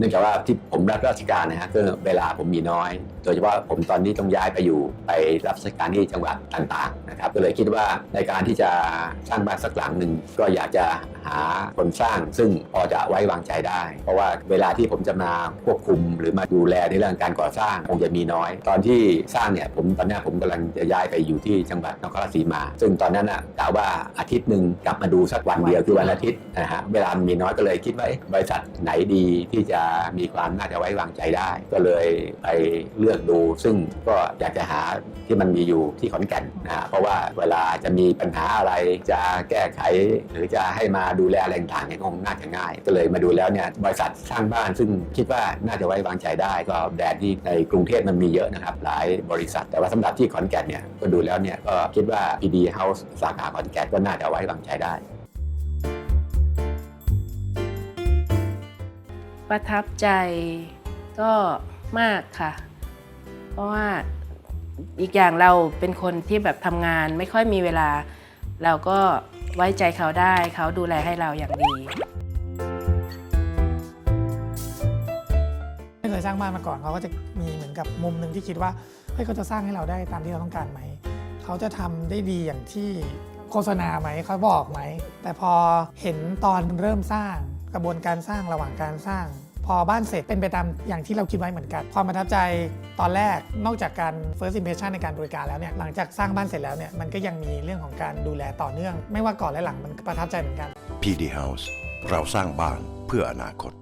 เนื่องจากว่าที่ผมรับราชการนะฮะก็เวลาผมมีน้อย โดยเฉพาะผมตอนนี้ต้องย้ายไปอยู่ไปรับราชการที่จังหวัดต่างๆนะครับก็เลยคิดว่าในการที่จะสร้างบ้านสักหลังหนึ่งก็อยากจะหาคนสร้างซึ่งพอจะไว้วางใจได้ เพราะว่าเวลาที่ผมจะมาควบคุม หรือมาดูแลในเรื่องการก่อสร้างคงจะมีน้อย ตอนที่สร้างเนี่ยผมตอนนี้ผมกำลังจะย้ายไปอยู่ที่จังหวัดนครราชสีมา ซึ่งตอนนั้นน่ะกะว่าอาทิตย์หนึ่งกลับมาดูสักวันเดียวคือวันอาทิตย์นะฮะเวลามีน้อยก็เลยคิดว่าบริษัทไหนดีที่จะมีความน่าจะไว้วางใจได้ ก็เลยไปเลือกดู ซึ่งก็อยากจะหาที่มันมีอยู่ที่ขอนแก่นนะฮะเพราะว่าเวลาจะมีปัญหาอะไรจะแก้ไข หรือจะให้มาดูแลอะไรต่างๆเนี่ยคงน่าจะง่าย ก็เลยมาดูแล้วเนี่ยบริษัทสร้างบ้านซึ่งคิดว่าน่าจะไว้วางใจได้ ก็แบรนด์ที่ในกรุงเทพมันมีเยอะนะครับ หลายบริษัท แต่ว่าสำหรับที่ขอนแก่นเนี่ยก็ดูแล้วเนี่ยก็คิดว่า PD House สาขาขอนแก่นก็น่าจะไว้วางใจได้ ประทับใจก็มากค่ะ เพราะว่าอีกอย่างเราเป็นคนที่แบบทำงานไม่ค่อยมีเวลา เราก็ไว้ใจเขาได้เขาดูแลให้เราอย่างดีไม่เคยสร้างบ้านมาก่อนเขาก็จะมีเหมือนกับมุมหนึ่งที่คิดว่าเฮ้ยเขาจะสร้างให้เราได้ตามที่เราต้องการไหมเขาจะทำได้ดีอย่างที่โฆษณาไหมเขาบอกไหม แต่พอเห็นตอนเริ่มสร้าง กระบวนการสร้างระหว่างการสร้าง พอบ้านเสร็จเป็นไปตามอย่างที่เราคิดไว้เหมือนกัน ความประทับใจตอนแรกนอกจากการ first impression ในการบริการแล้วเนี่ยหลังจากสร้างบ้านเสร็จแล้วเนี่ยมันก็ยังมีเรื่องของการดูแลต่อเนื่อง ไม่ว่าก่อนและหลังมันประทับใจเหมือนกัน PD House เราสร้างบ้านเพื่ออนาคต